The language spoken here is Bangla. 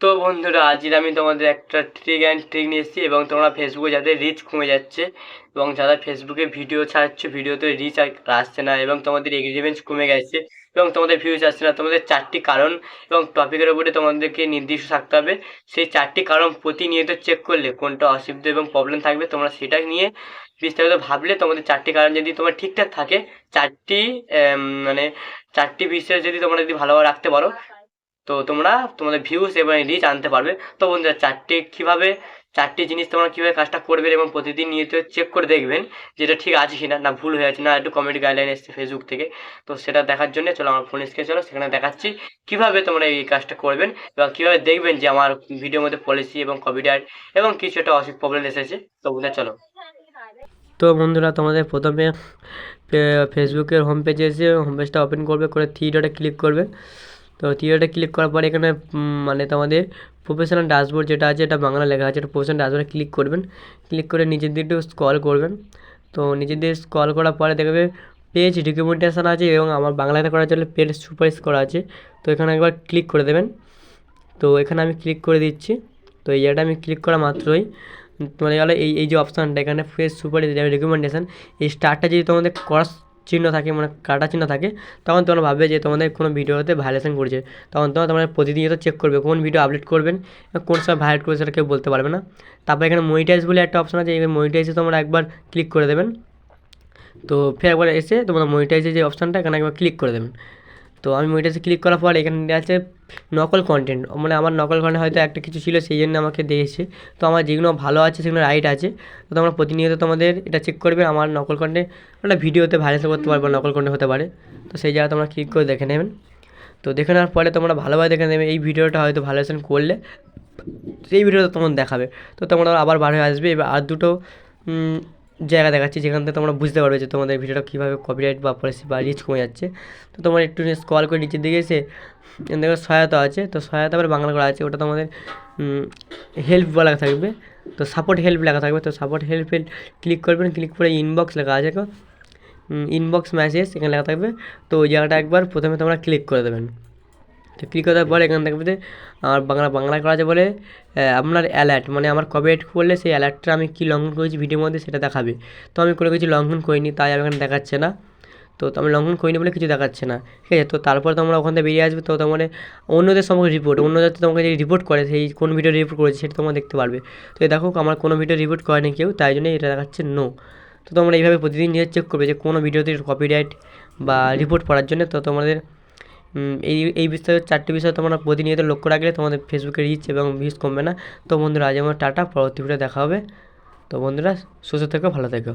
তো বন্ধুরা আজকে আমি তোমাদের একটা ট্রিক অ্যান্ড ট্রিক নিয়ে এসেছি এবং তোমরা ফেসবুকে যাদের রিচ কমে যাচ্ছে এবং যারা ফেসবুকে ভিডিও ছাড়ছো ভিডিওতে রিচ আর আসছে না এবং তোমাদের এগ্রিমেন্ট কমে গেছে এবং তোমাদের ভিউজ আসছে না, তোমাদের চারটি কারণ এবং টপিকের উপরে তোমাদেরকে নির্দিষ্ট থাকতে হবে। সেই চারটি কারণ প্রতিনিয়ত চেক করলে কোনটা অসুবিধা এবং প্রবলেম থাকবে, তোমরা সেটা নিয়ে বিস্তারিত ভাবলে তোমাদের চারটি কারণ যদি তোমার ঠিকঠাক থাকে, চারটি মানে চারটি বিষয় যদি তোমরা যদি ভালোভাবে রাখতে পারো তো তোমরা তোমাদের ভিউজ এবং রিচ আনতে পারবে। তো বন্ধুরা, চারটে কীভাবে, চারটি জিনিস তোমরা কীভাবে কাজটা করবে এবং প্রতিদিন নিয়মিত চেক করে দেখবেন যেটা ঠিক আছে কিনা, না ভুল হয়ে আছে, না একটু কমেডি গাইডলাইন এসছে ফেসবুক থেকে। তো সেটা দেখার জন্য চলো আমার ফোন স্ক্রিনে চলো, সেখানে দেখাচ্ছি কীভাবে তোমরা এই কাজটা করবেন এবং কীভাবে দেখবেন যে আমার ভিডিওর মধ্যে পলিসি এবং কপিরাইট এবং কিছু একটা অসুখ প্রবলেম এসেছে। তো বন্ধুরা, চলো। তো বন্ধুরা, তোমাদের প্রথমে ফেসবুকের হোম পেজে এসে হোম পেজটা ওপেন করবে, করে থ্রি ডটে ক্লিক করবে। তো থ্রি ডটে ক্লিক করার পরে এখানে মানে তোমাদের প্রফেশনাল ড্যাশবোর্ড যেটা আছে, এটা বাংলা লেখা আছে। এটা প্রফেশনাল ড্যাশবোর্ডে ক্লিক করবেন। ক্লিক করে নিচের দিকে একটু স্ক্রল করবেন। তো নিচের দিকে স্ক্রল করার পরে দেখবে পেজ ডকুমেন্টেশন আছে এবং আমার বাংলাতে করার জন্য পেজ সুপারিশ করা আছে। তো এখানে একবার ক্লিক করে দেবেন। তো এখানে আমি ক্লিক করে দিচ্ছি। তো এই জায়গাটা আমি ক্লিক করা মাত্রই। তোমাদের গেলো এই এই যে অপশানটা এখানে ফেস সুপারিশ রেকমেন্ডেশন এই স্টারটা যদি তোমাদের ক্রস চিহ্ন থাকে মানে কাটা চিহ্ন থাকে, তখন তোমরা ভাববে যে তোমাদের কোনো ভিডিওতে ভায়োলেশন করছে তখন তোমরা তোমরা প্রতিনিয়ত চেক করবে, কোন ভিডিও আপলোড করবেন কোন সময় ভায়োলেট করবে সেটা কেউ বলতে পারবে না। তারপর এখানে মনিটাইজ বলে একটা অপশন আছে, এই মনিটাইজে তোমরা একবার ক্লিক করে দেবেন। তো ফের একবার এসে তোমরা মনিটাইজে যে অপশানটা এখানে একবার ক্লিক করে দেবেন। তো আমি মনিটাইজে ক্লিক করার পর এখানে আছে নকল কন্টেন্ট মানে আমার নকল কন্টেন্ট হয়তো একটা কিছু ছিল, সেই জন্য আমাকে দিয়েছে। তো আমার যেগুলো ভালো আছে, সেগুলো রাইট আছে। তো তোমরা প্রতিনিয়ত তোমাদের এটা চেক করবে, আমার নকল কন্টেন্ট মানে ভিডিওতে ভাইরাল করতে পারব, নকল কন্টেন্ট হতে পারে। তো সেই জায়গায় তোমরা ক্লিক করে দেখে নেবেন। তো দেখে নেওয়ার পরে তোমরা ভালোভাবে দেখে নেবে, এই ভিডিওটা হয়তো ভাইলেশন করলে সেই ভিডিওটা তোমার দেখাবে। তো তোমরা আবার বার হয়ে আসবে, এবার আর দুটো জায়গা দেখাচ্ছি যেখান থেকে তোমরা বুঝতে পারবে যে তোমাদের ভিডিওটা কীভাবে কপিরাইট বা পলিসি বা রিচ কমে যাচ্ছে। তো তোমার একটু স্কল করে নিচের দিকে এসে দেখো সহায়তা আছে। তো সহায়তা আবার বাংলা করা আছে। ওটা তোমাদের হেল্প বলা থাকবে। তো সাপোর্ট হেল্প লেখা থাকবে। তো সাপোর্ট হেল্পে ক্লিক করবেন। ক্লিক করে ইনবক্স লেখা আছে। ইনবক্স মেসেজ এখানে লেখা থাকবে। তো ওই জায়গাটা একবার প্রথমে তোমরা ক্লিক করে দেবেন। তো ক্লিক করার পর এখানে যে আমার বাংলা বাংলা করা আছে বলে আপনার অ্যালার্ট মানে আমার কবে এড করলে সেই অ্যালার্টটা আমি কী লঙ্ঘন করেছি ভিডিওর মধ্যে সেটা দেখাবে। তো আমি কোনো কিছু লঙ্ঘন করিনি, তাই আমি এখানে দেখাচ্ছে না। তো আমি লঙ্ঘন করিনি বলে কিছু দেখাচ্ছে না। ঠিক আছে, তো তারপর তোমরা ওখান থেকে বেরিয়ে আসবে, তো তোমার অন্যদের সম্পর্কে রিপোর্ট অন্যদের তোমাকে যে রিপোর্ট করে, সেই কোন ভিডিও রিপোর্ট করেছে সেটা তোমরা দেখতে পারবে। তো দেখো, আমার কোনো ভিডিও রিপোর্ট করেনি কেউ, তাই জন্য এটা দেখাচ্ছে নো তো তোমরা এইভাবে প্রতিদিন নিজে চেক করবে যে কোনো ভিডিওতে কপিরাইট বা রিপোর্ট পড়ার জন্য, তো তোমাদের এই এই বিষয়ে চারটি বিষয় তোমরা প্রতিনিয়ত লক্ষ্য রাখলে তোমাদের ফেসবুকে রিচ এবং ভিউজ কমবে না। তো বন্ধুরা, আজ আমার টাটা, পরবর্তী ভিডিও দেখা হবে। তো বন্ধুরা, সুস্থ থেকো, ভালো থেকো।